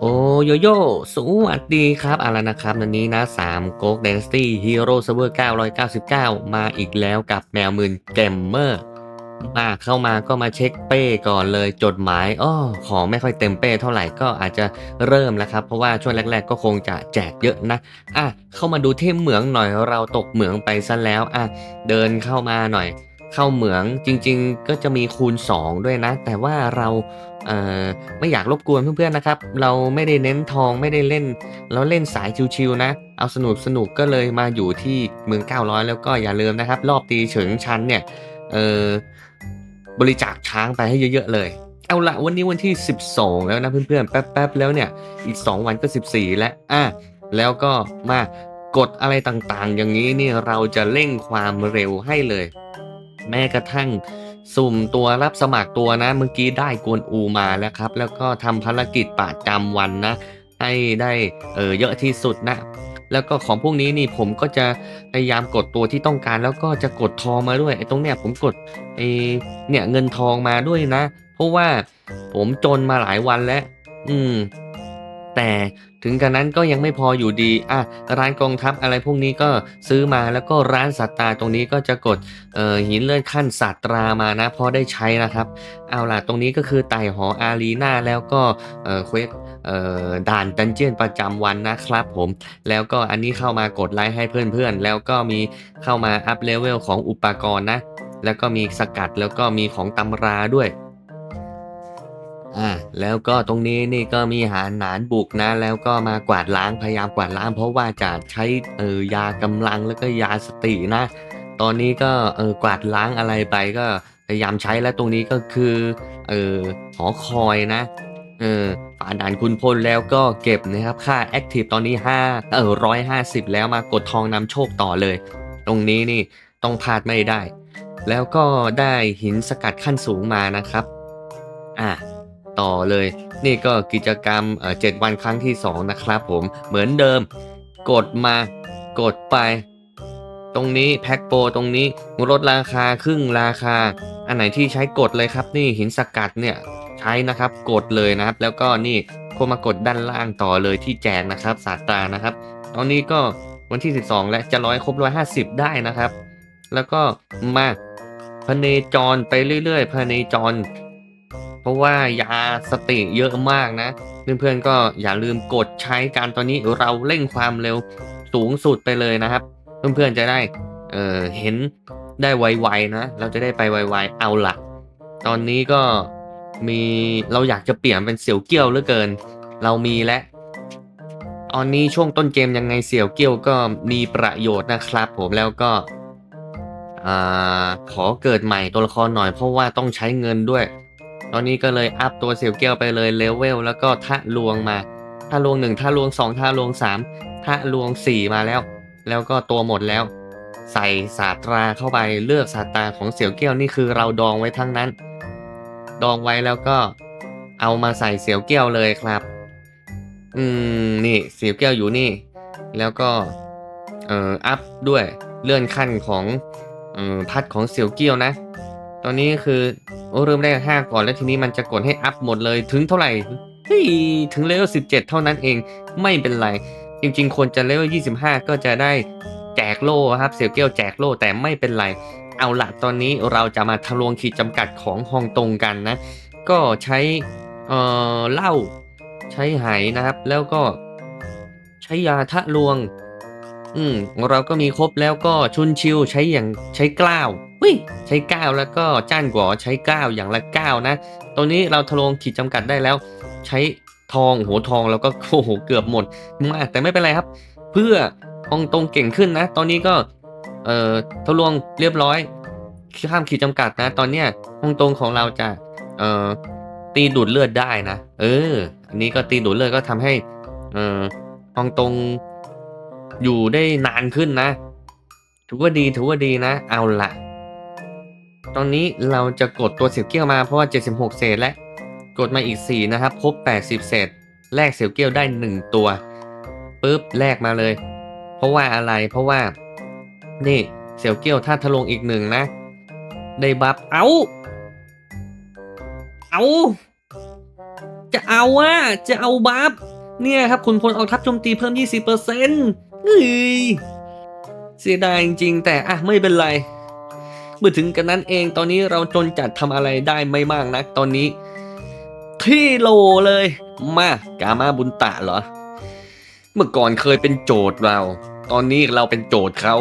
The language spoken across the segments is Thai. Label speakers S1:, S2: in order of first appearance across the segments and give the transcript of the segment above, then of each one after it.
S1: โอ้โยโย่สวัสดีครับอาละนะครับวันนี้นะ3 g o ก d Dynasty Hero Server 999 มาอีกแล้วกับแมวมืนเกมเมอร์มาเข้ามาก็มาเช็คเป้ก่อนเลยจดหมายอ้อของไม่ค่อยเต็มเป้เท่าไหร่ก็อาจจะเริ่มแล้วครับ เพราะว่าช่วงแรก ๆ ก็คงจะแจกเยอะนะอะเข้ามาดูที่เหมืองหน่อยเราตกเหมืองไปซะแล้วอะเดินเข้ามาหน่อย เข้าเหมืองจริง ๆ ก็จะมีคูณ 2 ด้วยนะ แต่ว่าเรา ไม่อยากรบกวนเพื่อนๆนะครับ เราไม่ได้เน้นทองไม่ได้เล่น เราเล่นสายชิวๆนะ เอาสนุกสนุกก็เลยมาอยู่ที่เมือง 900 แล้วก็อย่าลืมนะครับ รอบตีเฉิงชันเนี่ยเออบริจาคช้างไปให้เยอะๆเลย เอาละวันนี้วันที่ 12 แล้วนะเพื่อนๆแป๊บๆแล้วเนี่ยอีก 2 วันก็ 14 แล้วอะแล้วก็มากดอะไรต่างๆ อย่างนี้นี่เราจะเร่งความเร็วให้เลย แม้กระทั่ง สุ่มตัวรับสมัครตัวนะ เมื่อกี้ได้กวนอูมาแล้วครับ แล้วก็ทำภารกิจประจำวันนะ ให้ได้เออเยอะที่สุดนะ แล้วก็ของพวกนี้นี่ผมก็จะพยายามกดตัวที่ต้องการแล้วก็จะกดทองมาด้วยไอ้ตรงเนี้ยผมกดไอ้เนี่ยเงินทองมาด้วยนะ เพราะว่าผมจนมาหลายวันแล้ว อืม แต่ถึงกันนั้นก็ยังไม่พออยู่ดีอะร้านกองทัพอะไรพวกนี้ก็ซื้อมาแล้วก็ร้านสัตว์ตาตรงนี้ก็จะกดหินเลื่อนขั้นสัตรามานะพอได้ใช้นะครับ เอาล่ะตรงนี้ก็คือไต่หออารีนาแล้วก็เควสด่านดันเจียนประจำวันนะครับผม แล้วก็อันนี้เข้ามากดไลค์ให้เพื่อนๆ แล้วก็มีเข้ามาอัพเลเวลของอุปกรณ์นะ แล้วก็มีสกัดแล้วก็มีของตำราด้วย อ่าแล้วก็ตรงนี้นี่ก็มีหารหนานบุกนะ แล้วก็มากวาดล้างพยายามกวาดล้าง เพราะว่าจะใช้เออยากำลังแล้วก็ยาสตินะ ตอนนี้ก็เออกวาดล้างอะไรไปก็พยายามใช้แล้วตรงนี้ก็คือเออหอคอยนะเออฝ่าด่านคุณพลแล้วก็เก็บนะครับค่าแอคทีฟตอนนี้5เออร้อยห้าสิบแล้วมากดทองนำโชคต่อเลย ตรงนี้นี่ต้องพลาดไม่ได้ แล้วก็ได้หินสกัดขั้นสูงมานะครับอะ ต่อเลย นี่ก็กิจกรรมเอ่อ7วันครั้งที่ 2 นะครับผมเหมือนเดิม กดมากดไป ตรงนี้แพ็คโปรตรงนี้ลดราคาครึ่งราคา อันไหนที่ใช้กดเลยครับ นี่หินสกัดเนี่ยใช้นะครับกดเลยนะครับ แล้วก็นี่ก็มากดด้านล่างต่อเลยที่แจกนะครับสาตรานะครับ ตอนนี้ก็วันที่ 12 และจะร้อยครบร้อยห้าสิบได้นะครับ แล้วก็มาพเนจรไปเรื่อยๆพเนจร เพราะว่ายาสเติเยอะมากนะ เพื่อนๆก็อย่าลืมกดใช้การตอนนี้เราเร่งความเร็วสูงสุดไปเลยนะครับ เพื่อนๆจะได้เออเห็นได้ไวๆนะ เราจะได้ไปไวๆเอาละตอนนี้ก็มีเราอยากจะเปลี่ยนเป็นเสี่ยวเกี้ยวเหลือเกิน เรามีแล้วตอนนี้ช่วงต้นเกมยังไงเสี่ยวเกี้ยวก็มีประโยชน์นะครับ ผมแล้วก็อ่าขอเกิดใหม่ตัวละครหน่อยเพราะว่าต้องใช้เงินด้วย ตอนนี้ก็เลยอัพตัวเสี่ยวเกี้ยวไปเลยเลเวลแล้วก็ทะลวงมาทะลวงหนึ่งทะลวงสองทะลวงสามทะลวงสี่มาแล้ว แล้วก็ตัวหมดแล้ว ใส่ศาสตราเข้าไปเลือกศาสตราของเสี่ยวเกี้ยวนี่คือเราดองไว้ทั้งนั้น ดองไว้แล้วก็เอามาใส่เสี่ยวเกี้ยวเลยครับ อืมนี่เสี่ยวเกี้ยวอยู่นี่ แล้วก็เอ่ออัพด้วยเลื่อนขั้นของอพัดของเสี่ยวเกี้ยวนะ ตอนนี้คือโอ้เริ่มแรกห้าก่อนแล้วทีนี้มันจะกดให้อัพหมดเลยถึงเท่าไหร่เฮ้ยถึงเลเวลสิบเจ็ดเท่านั้นเองไม่เป็นไร จริง ๆ คนจะเลเวลยี่สิบห้าก็จะได้แจกโล่ครับเสี่ยวเกี้ยวแจกโล่แต่ไม่เป็นไร เอาละตอนนี้เราจะมาทะลวงขีดจำกัดของฮองตงกันนะ ก็ใช้เอ่อเหล้าใช้ไหนะครับ แล้วก็ใช้ยาทะลวง อืมเราก็มีครบแล้วก็ชุนชิวใช้อย่างใช้กล้าว วิใช้ก้าวแล้วก็จ้านกว่าใช้ก้าวอย่างละก้าวนะตัวนี้เราทะลวงขีดจำกัดได้แล้ว ใช้ทองโหทองแล้วก็โอ้โหเกือบหมดมากแต่ไม่เป็นไรครับ เพื่อองตรงเก่งขึ้นนะ ตอนนี้ก็เอ่อทะลวงเรียบร้อยข้ามขีดจำกัดนะ ตอนเนี้ยองตรงของเราจะเอ่อตีดูดเลือดได้นะ เออ อันนี้ก็ตีดูดเลือดก็ทำให้เอ่อองตรงอยู่ได้นานขึ้นนะ ถือว่าดีถือว่าดีนะ เอาละ ตอนนี้เราจะกดตัวเสียวเกี้ยวมาเพราะว่า 76 เศษและ กดมาอีก 4 นะครับ ครบ 80 เศษ แลกเสียวเกี้ยวได้ 1 ตัวปุ๊บแลกมาเลย เพราะว่าอะไรเพราะว่า นี่เสียวเกี้ยวถ้าทะลงอีกหนึ่งนะ ได้บัฟเอาเอาจะเอาอะจะเอาบัฟเนี่ยครับคุณพลเอาทัพโจมตีเพิ่ม 20%เฮ้ยเสียดายจริงๆแต่อะไม่เป็นไร เมื่อถึงกันนั้นเองตอนนี้เราจนจัดทำอะไรได้ไม่มากนักตอนนี้ ที่โลเลย มากามาบุญตะเหรอ เมื่อก่อนเคยเป็นโจทย์เรา ตอนนี้เราเป็นโจทย์เขา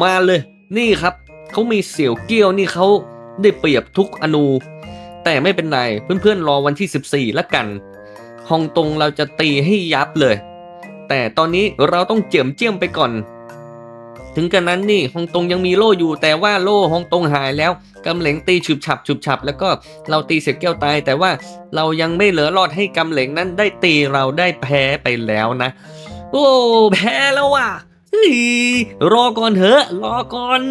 S1: มาเลย นี่ครับเขามีเสี่ยวเกี้ยวนี่เขาได้เปรียบทุกอนู แต่ไม่เป็นไรเพื่อนๆรอวันที่ 14ละกันฮองตงเราจะตีให้ยับเลย แต่ตอนนี้เราต้องเจียมเจียมไปก่อน ถึงกันนั้นนี่ฮองตงยังมีโล่อยู่ แต่ว่าโล่ฮองตงหายแล้วกำเหลงตีฉุบฉับฉุบฉับ แล้วก็เราตีเสร็จแก้วตาย แต่ว่าเรายังไม่เหลือรอดให้กำเหลงนั้นได้ตีเราได้แพ้ไปแล้วนะ โอ้แพ้แล้วว่ะรอก่อนเถอะรอก่อน